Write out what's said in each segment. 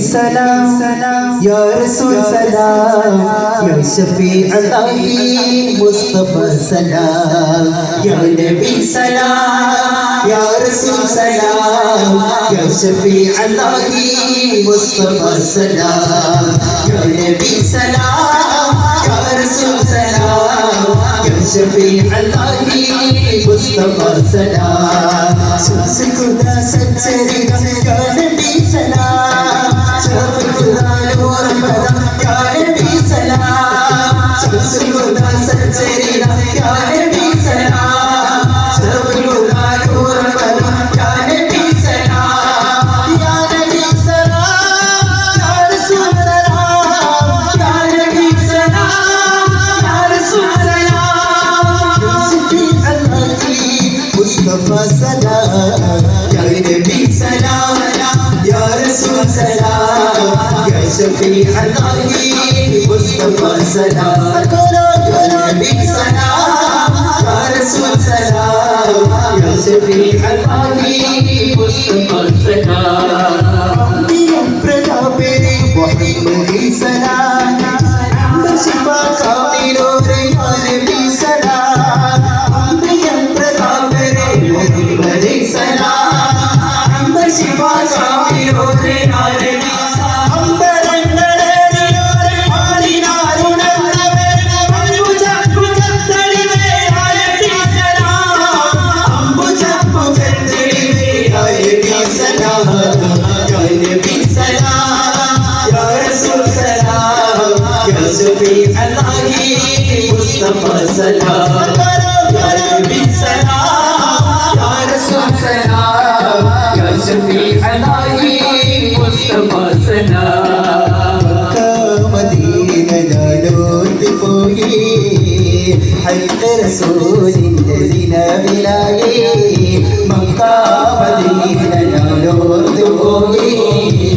سلام يا رسول سلام يا شفيع الله مصطفى سلام يا نبي سلام يا رسول سلام يا شفيع الله مصطفى سلام يا نبي سلام يا رسول سلام يا شفيع الله مصطفى سلام പുസ്തമ സദാ സുസുകുത സച്ചരിതം കാണി സദാ شفي حقائي مصطفى سلام نبيك سلام يا رسول يوسفي العجيب مصطفى سلام. يا رسول سلام يا شفيع العجيب مصطفى سلام مكة مدينة جالوت فوقي حق رسول الذي لا بلاقي مكة مدينة جالوت فوقي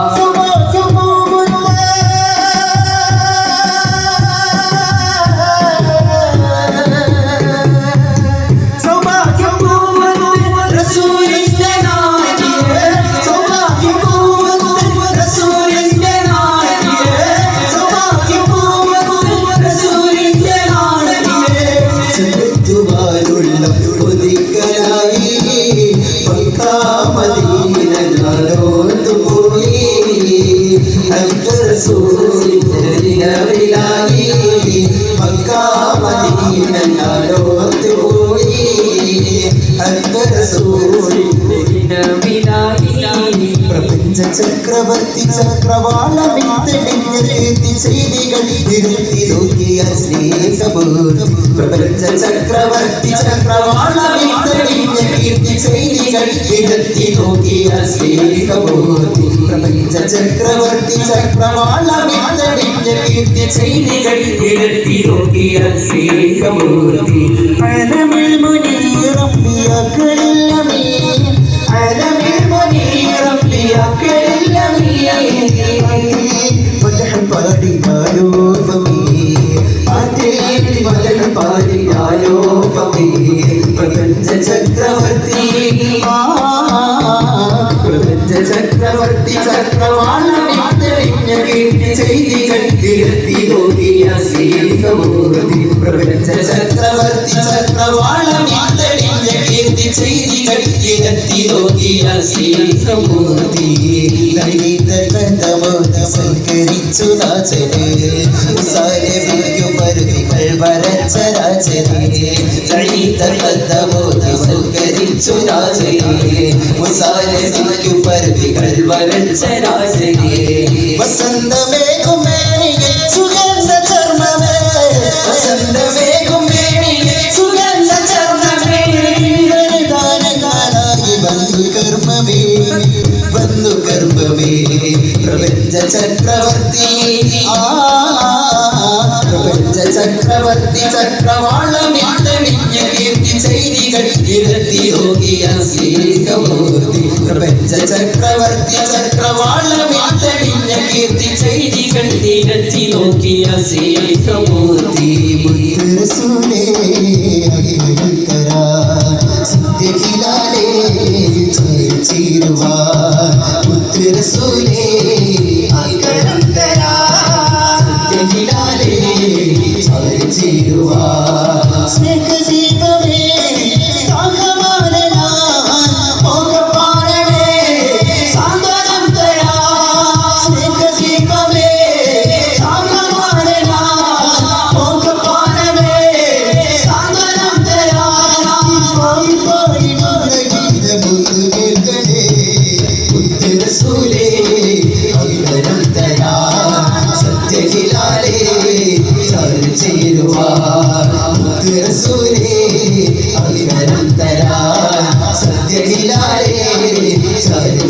Ai, Jesus. ಚಕ್ರವಾಳಮಿತ್ತಡಿಯೇತಿ ಶ್ರೀಗಳಿರುತ್ತಿರುತ್ತಿಯ ಶ್ರೀಸಬೂರು ಪ್ರಪಂಚ ಚಕ್ರವರ್ತಿ ಚಕ್ರವಾಳಮಿತ್ತಡಿಯೇತಿ ಶ್ರೀಗಳಿರುತ್ತಿರುತ್ತಿಯ ಶ್ರೀಸಬೂರು ಪ್ರಪಂಚ ಚಕ್ರವರ್ತಿ ಚಕ್ರವಾಳಮಿತ್ತಡಿಯೇತಿ ಶ್ರೀಗಳಿರುತ್ತಿರುತ್ತಿಯ ಶ್ರೀಸಬೂರು ಪರಮಲ್ ಮುನಿ ರಮ್ಮಿಯ ಕಳಿಲ್ಲಮೇ ಅಲಮಿಲ್ ಮುನಿ ರಮ್ಮಿಯ ಕಳಿ ചക്രവർത്തി പ്രപഞ്ച ചക്രവർത്തി ചക്രവാളമാതറിഞ്ഞ കേട്ട് ചെയ്തി കണ്ടിരത്തി നോക്കിയ സമൂഹത്തിൽ പ്രപഞ്ച ചക്രവർത്തി ചക്രവാളമാതറിഞ്ഞ കേട്ട് ചെയ്തി സൽക്കരിച്ചു രാജനെ. പരുതികൾ വരച്ച രാജനെ. സൽക്കരിച്ചു രാജനെ. മുസാലു പരുതികൾ വരച്ച രാജനെ. വസന്തമേ ചക്രവർത്തി ആ പ്രപഞ്ച ചക്രവർത്തി ചക്രവാളമിട്ടണിഞ്ഞ കീർത്തി ചെയ്തികൾ നിരത്തി യോഗിയ സ്നേഹമൂർത്തി പ്രപഞ്ച ചക്രവർത്തി ചക്രവാളമിട്ടണിഞ്ഞ കീർത്തി ചെയ്തികൾ നിരത്തി നോക്കിയ സ്നേഹമൂർത്തി റസൂലേ അഖിലങ്കരാ സത്യഹിലാലേ ചേരുവാ മുത്ത്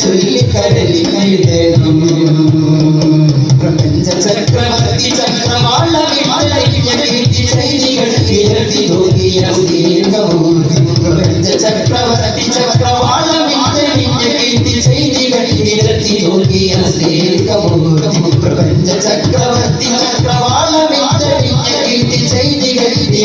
సులి కదలికై దేహం ప్రపంచ చక్రవర్తి చక్రవాళ్ళ విమలకి జగతి చైనిగడికి జగతి ధోగియ దీర్ఘము ప్రపంచ చక్రవర్తి చక్రవాళ్ళ విమలకి జగతి చైనిగడికి జగతి ధోగియ దీర్ఘము ప్రపంచ చక్రవర్తి చక్రవాళ్ళ విమలకి జగతి చైనిగడికి